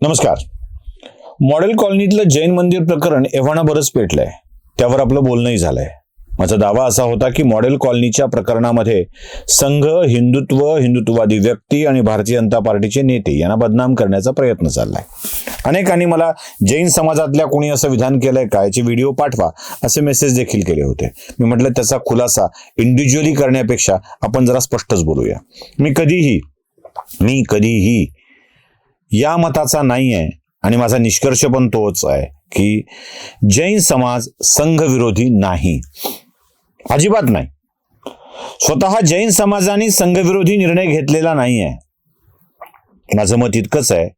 नमस्कार. मॉडेल कॉलनीतलं जैन मंदिर प्रकरण एव्हाना बरंच पेटलंय. त्यावर आपलं बोलणंही झालंय. माझा दावा असा होता की मॉडेल कॉलनीच्या प्रकरणामध्ये संघ हिंदुत्व हिंदुत्ववादी व्यक्ती आणि भारतीय जनता पार्टीचे नेते यांना बदनाम करण्याचा प्रयत्न चाललाय. अनेकांनी मला जैन समाजातल्या कोणी असं विधान केलंय का याचे व्हिडिओ पाठवा असे मेसेज देखील केले होते. मी म्हटलं त्याचा खुलासा इंडिव्हिज्युअली करण्यापेक्षा आपण जरा स्पष्टच बोलूया. मी कधीही मी कधीही या मताचा नाही आहे आणि माझा निष्कर्ष पण तोच आहे की जैन समाज संघविरोधी नाही. अजिबात नाही. स्वतः जैन समाजाने संघविरोधी निर्णय घेतलेला नाही आहे माझं मत इतकंच आहे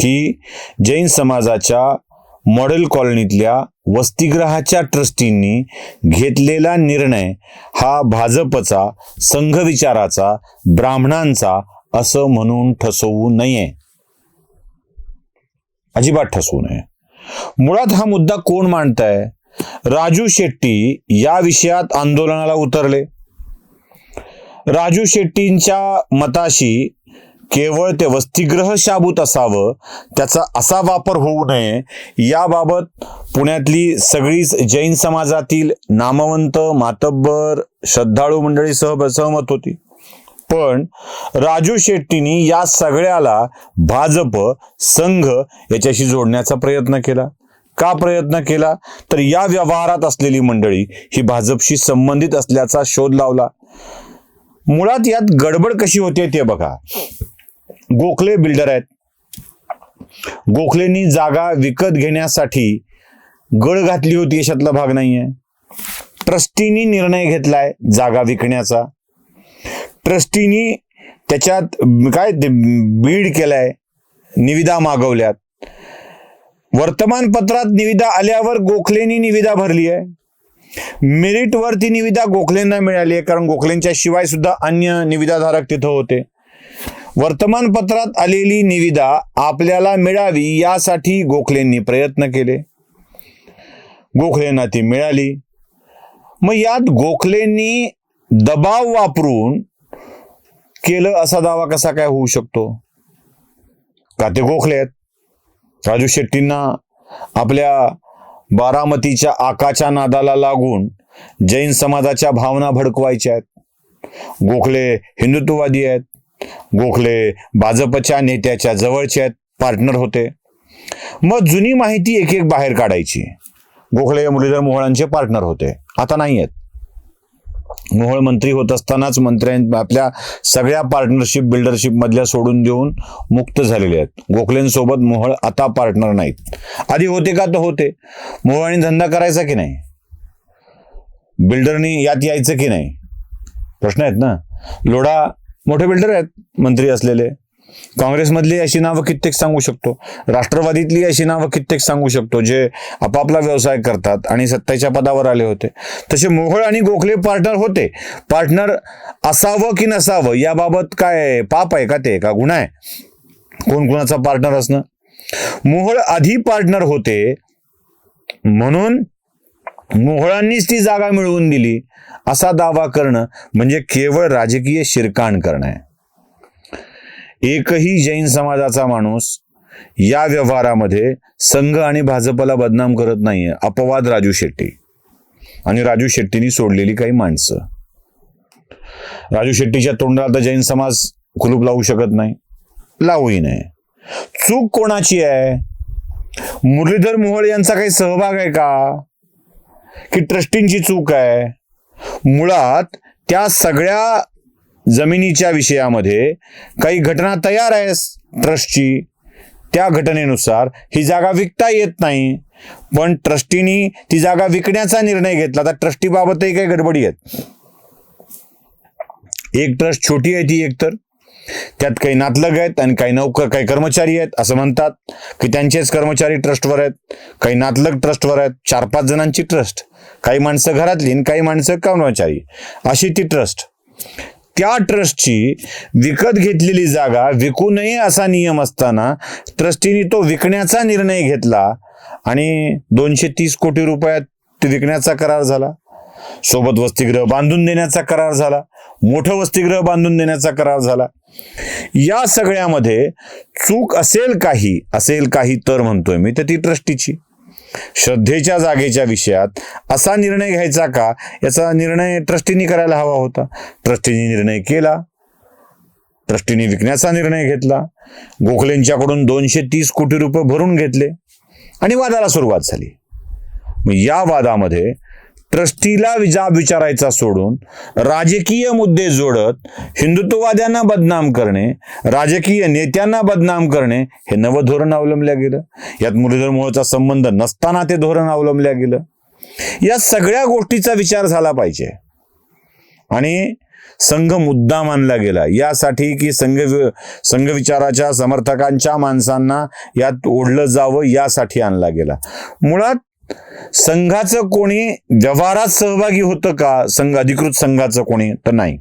की जैन समाजाच्या मॉडेल कॉलनीतल्या वसतिगृहाच्या ट्रस्टींनी घेतलेला निर्णय हा भाजपचा संघविचाराचा ब्राह्मणांचा असं म्हणून ठसवू नये. अजिबात ठसवू नये. मुळात हा मुद्दा कोण मांडताय? राजू शेट्टी या विषयात आंदोलनाला उतरले. राजू शेट्टींच्या मताशी केवळ ते वसतिगृह शाबूत असावं त्याचा असा वापर होऊ नये याबाबत पुण्यातली सगळीच जैन समाजातील नामवंत मातब्बर श्रद्धाळू मंडळी सह सहमत होती. पण राजू शेट्टींनी या सगळ्याला भाजप संघ याच्याशी जोडण्याचा प्रयत्न केला. का प्रयत्न केला? तर या व्यवहारात असलेली मंडळी ही भाजपशी संबंधित असल्याचा शोध लावला. मुळात यात गडबड कशी होते ते बघा. गोखले बिल्डर आहेत. गोखलेंनी जागा विकत घेण्यासाठी गळ घातली होती याच्यातला भाग नाहीये. ट्रस्टीनी निर्णय घेतलाय जागा विकण्याचा. ट्रस्टीनी त्याच्यात काय बीड केलाय निविदा मागवल्यात. वर्तमानपत्रात निविदा आल्यावर गोखलेनी निविदा भरली आहे मेरिटवर ती निविदा गोखलेंना मिळाली आहे कारण गोखलेंच्या शिवाय सुद्धा अन्य निविदाधारक तिथं होते. वर्तमानपत्रात आलेली निविदा आपल्याला मिळावी यासाठी गोखलेंनी प्रयत्न केले. गोखलेंना ती मिळाली. मग यात गोखलेंनी दबाव वापरून केलं असा दावा कसा काय होऊ शकतो? का ते गोखले आहेत. राजू शेट्टींना आपल्या बारामतीच्या आकाच्या नादाला लागून जैन समाजाच्या भावना भडकवायच्या आहेत. गोखले हिंदुत्ववादी आहेत. गोखले भाजपच्या नेत्याच्या जवळचे आहेत पार्टनर होते. मग जुनी माहिती एक एक बाहेर काढायची. गोखले मुरलीधर मोहळांचे पार्टनर होते. आता नाही आहेत. मोहोळ मंत्री होत असतानाच मंत्र्यां आपल्या सगळ्या पार्टनरशिप बिल्डरशिप मधल्या सोडून देऊन मुक्त झालेले आहेत. गोखलेंसोबत मोहोळ आता पार्टनर नाहीत. आधी होते का? तर होते. मोहोळाने धंदा करायचा की नाही? बिल्डरनी यात यायचं की नाही? प्रश्न आहेत ना? लोढा मोठे बिल्डर आहेत मंत्री असलेले. काँग्रेसमधली अशी नावं कित्येक सांगू शकतो. राष्ट्रवादीतली अशी नावं कित्येक सांगू शकतो जे आपापला व्यवसाय करतात आणि सत्तेच्या पदावर आले होते. तसे मोहोळ आणि गोखले पार्टनर होते. पार्टनर असावं की नसावं याबाबत काय पाप आहे का ते? का गुन्हा आहे? कोण कोणाचा पार्टनर असणं? मोहोळ आधी पार्टनर होते. म्हणून मोहळांनीच ती जागा मिळवून दिली. असा दावा करणं म्हणजे केवळ राजकीय शिरकाण करणं आहे. एकही जैन समाजाचा माणूस या व्यवहारामध्ये संघ आणि भाजपला बदनाम करत नाहीये. अपवाद राजू शेट्टी. आणि राजू शेट्टींनी सोडलेली काही माणसं. राजू शेट्टीच्या तोंडाला तर जैन समाज कुलूप लावू शकत नाही. लावूही नाही. चूक कोणाची आहे? मुरलीधर मोहोळ यांचा काही सहभाग आहे का? की ट्रस्टींची चूक आहे? मुळात त्या सगळ्या जमिनीच्या विषयामध्ये काही घटना तयार आहेस ट्रस्टची? त्या घटनेनुसार ही जागा विकता येत नाही. पण ट्रस्टीनी ती जागा विकण्याचा निर्णय घेतला. तर ट्रस्टीबाबतही काही गडबडी आहेत. एक ट्रस्ट छोटी आहे ती एकतर त्यात काही नातलग आहेत आणि काही नौकर काही कर्मचारी आहेत असं म्हणतात की त्यांचेच कर्मचारी ट्रस्टवर आहेत. काही नातलग ट्रस्टवर आहेत. चार पाच जणांची ट्रस्ट. काही माणसं घरातली आणि काही माणसं कर्मचारी. अशी ती ट्रस्ट. त्या ट्रस्टची विकत घेतलेली जागा विकू नये असा नियम असताना ट्रस्टीने तो विकण्याचा निर्णय घेतला आणि दोनशे तीस कोटी रुपयात ते विकण्याचा करार झाला. सोबत वसतिगृह बांधून देण्याचा करार झाला. मोठं वसतिगृह बांधून देण्याचा करार झाला. या सगळ्यामध्ये चूक असेल काही असेल काही तर म्हणतोय मी तर ती ट्रस्टीची. श्रद्धेच्या जागेच्या विषयात असा निर्णय घ्यायचा का? याचा निर्णय ट्रस्टीनी करायला हवा होता. ट्रस्टीने निर्णय केला. ट्रस्टीने विकण्याचा निर्णय घेतला. गोखलेंच्याकडून दोनशे तीस कोटी रुपये भरून घेतले आणि वादाला सुरुवात झाली. मग या वादामध्ये ट्रस्टीला विजा विचारायचा सोडून राजकीय मुद्दे जोडत हिंदुत्ववाद्यांना बदनाम करणे राजकीय नेत्यांना बदनाम करणे हे नवं धोरण अवलंबल्या गेलं. यात मुरलीधर मोहोळचा संबंध नसताना ते धोरण अवलंबल्या गेलं. या सगळ्या गोष्टीचा विचार झाला पाहिजे. आणि संघ मुद्दा मानला गेला. यासाठी की संघ संघ विचाराच्या समर्थकांच्या माणसांना यात ओढलं जावं यासाठी आणला गेला. मुळात संघाचं कोणी व्यवहारात सहभागी होतं का? संघ अधिकृत संघाचं कोणी? तर नाही.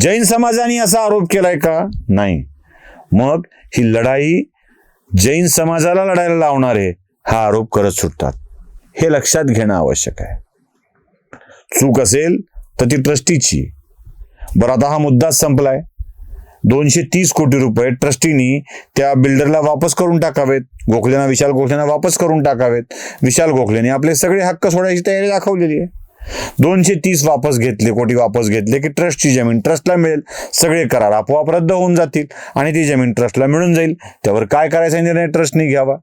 जैन समाजाने असा आरोप केलाय का? नाही. मग ही लढाई जैन समाजाला लढायला लावणारे हा आरोप करत सुटतात. हे लक्षात घेणं आवश्यक आहे. चूक असेल तर ती ट्रस्टीची. बरं आता हा मुद्दाच संपलाय. दोनशे तीस कोटी रुपये ट्रस्टीनी त्या बिल्डरला वापस करून टाकावेत. गोखलेना विशाल गोखलेना वापस करून टाकावेत. विशाल गोखलेने आपले सगळे हक्क सोडायची तयारी दाखवलेली आहे. दोनशे तीस वापस घेतले कोटी वापस घेतले की ट्रस्टची जमीन ट्रस्टला मिळेल. सगळे करार आपोआप रद्द होऊन जातील आणि ती जमीन ट्रस्टला मिळून जाईल. त्यावर काय करायचा निर्णय ट्रस्टने घ्यावा?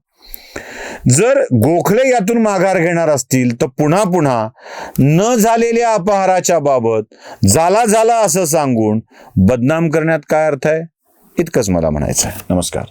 जर गोखले यातून माघार घेणार असतील तर पुन्हा पुन्हा न झालेल्या अपहाराच्या बाबत झाला झाला असं सांगून बदनाम करण्यात काय अर्थ आहे? इतकंच मला म्हणायचं आहे नमस्कार.